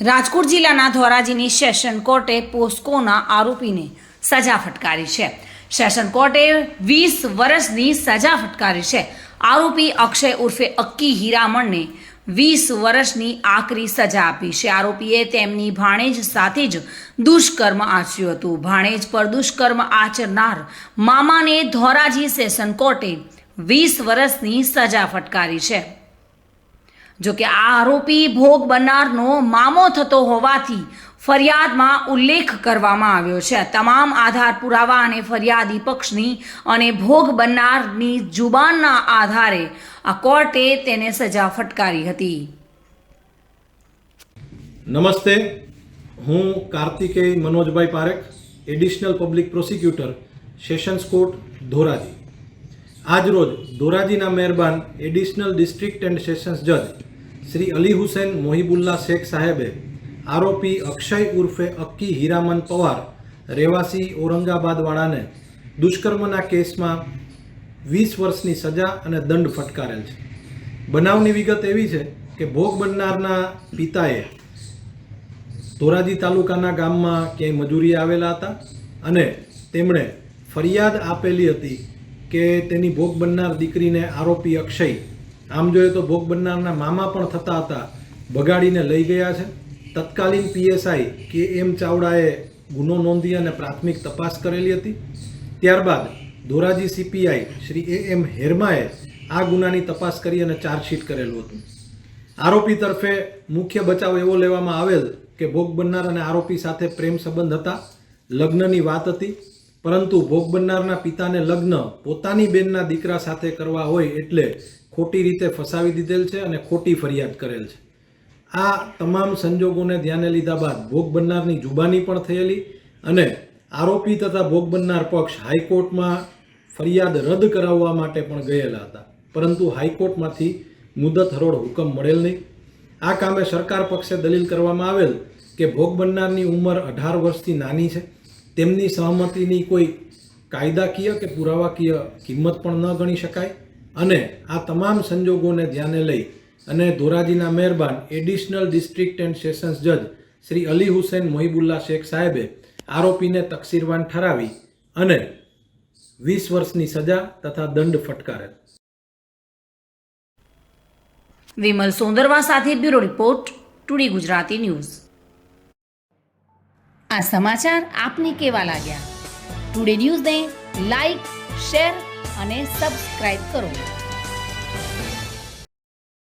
રાજકોટ જિલ્લાના ધોરાજીની સેશન કોર્ટે પોસ્કોના આરોપીને સજા ફટકારી છે. સેશન કોર્ટે વીસ વર્ષની સજા ફટકારી છે. આરોપી અક્ષય ઉર્ફે અક્કી હીરામણને વીસ વર્ષની આકરી સજા આપી છે. આરોપીએ તેમની ભાણેજ સાથે જ દુષ્કર્મ આચર્યું હતું. ભાણેજ પર દુષ્કર્મ આચરનાર મામાને ધોરાજી સેશન કોર્ટે વીસ વર્ષની સજા ફટકારી છે. જો કે આ આરોપી ભોગ બનનારનો મામો થતો હોવાથી ફરિયાદમાં ઉલ્લેખ કરવામાં આવ્યો છે. તમામ આધાર પુરાવા અને ફરિયાદી પક્ષની અને ભોગ બનનારની જુબાનના આધારે આ કોર્ટે તેને સજા ફટકારી હતી. નમસ્તે. હું Kartikeya Manojbhai Parekh, additional public prosecutor, sessions court, Dhoraji. આજરોજ ધોરાજીના મહેરબાન એડિશનલ ડિસ્ટ્રિક્ટ એન્ડ સેશન્સ જજ શ્રી અલી હુસેન મોહિબુલ્લા શેખ સાહેબે આરોપી અક્ષય ઉર્ફે અક્કી હીરામન પવાર, રહેવાસી ઔરંગાબાદવાળાને દુષ્કર્મના કેસમાં વીસ વર્ષની સજા અને દંડ ફટકારેલ છે. બનાવની વિગત એવી છે કે ભોગ બનનારના પિતાએ ધોરાજી તાલુકાના ગામમાં ક્યાંય મજૂરી આવેલા હતા અને તેમણે ફરિયાદ આપેલી હતી કે તેની ભોગ બનનાર દીકરીને આરોપી અક્ષય આમ જોઈએ તો ભોગ બનનારના મામા પણ થતા હતા ભગાડીને લઈ ગયા છે. તત્કાલીન પીએસઆઈ કે એમ ચાવડાએ ગુનો નોંધી અને પ્રાથમિક તપાસ કરેલી હતી. ત્યારબાદ Dhoraji CPI Shri A M હેરમાએ આ ગુનાની તપાસ કરી અને ચાર્જશીટ કરેલું હતું. આરોપી તરફે મુખ્ય બચાવ એવો લેવામાં આવેલ કે ભોગ બનનાર અને આરોપી સાથે પ્રેમ સંબંધ હતા. લગ્નની વાત હતી. પરંતુ ભોગ બનનારના પિતાને લગ્ન પોતાની બેનના દીકરા સાથે કરવા હોય એટલે ખોટી રીતે ફસાવી દીધેલ છે અને ખોટી ફરિયાદ કરેલ છે. આ તમામ સંજોગોને ધ્યાને લીધા બાદ ભોગ બનનારની જુબાની પણ થયેલી અને આરોપી તથા ભોગ બનનાર પક્ષ હાઈકોર્ટમાં ફરિયાદ રદ કરાવવા માટે પણ ગયેલા હતા. પરંતુ હાઈકોર્ટમાંથી મુદત હરોળ હુકમ મળેલ નહીં. આ કામે સરકાર પક્ષે દલીલ કરવામાં આવેલ કે ભોગ બનનારની ઉંમર અઢાર વર્ષથી નાની છે. તેમની સહમતિની કોઈ કાયદાકીય કે પુરાવાકીય કિંમત પણ ન ગણી શકાય. અને આ તમામ સંજોગોને ધ્યાને લઈ અને ધોરાજીના મહેરબાન એડિશનલ ડિસ્ટ્રિક્ટ એન્ડ સેશન્સ જજ શ્રી અલી હુસેન મોહિબુલ્લા શેખ સાહેબે આરોપીને તકસીરવાન ઠરાવી અને વીસ વર્ષની સજા તથા દંડ ફટકારેલ વિમલ સોંદરવા સાથે bureau report today Gujarati news. આ સમાચાર આપને કેવા લાગ્યા? ટુડે ન્યૂઝને લાઈક શેર અને સબસ્ક્રાઈબ કરો.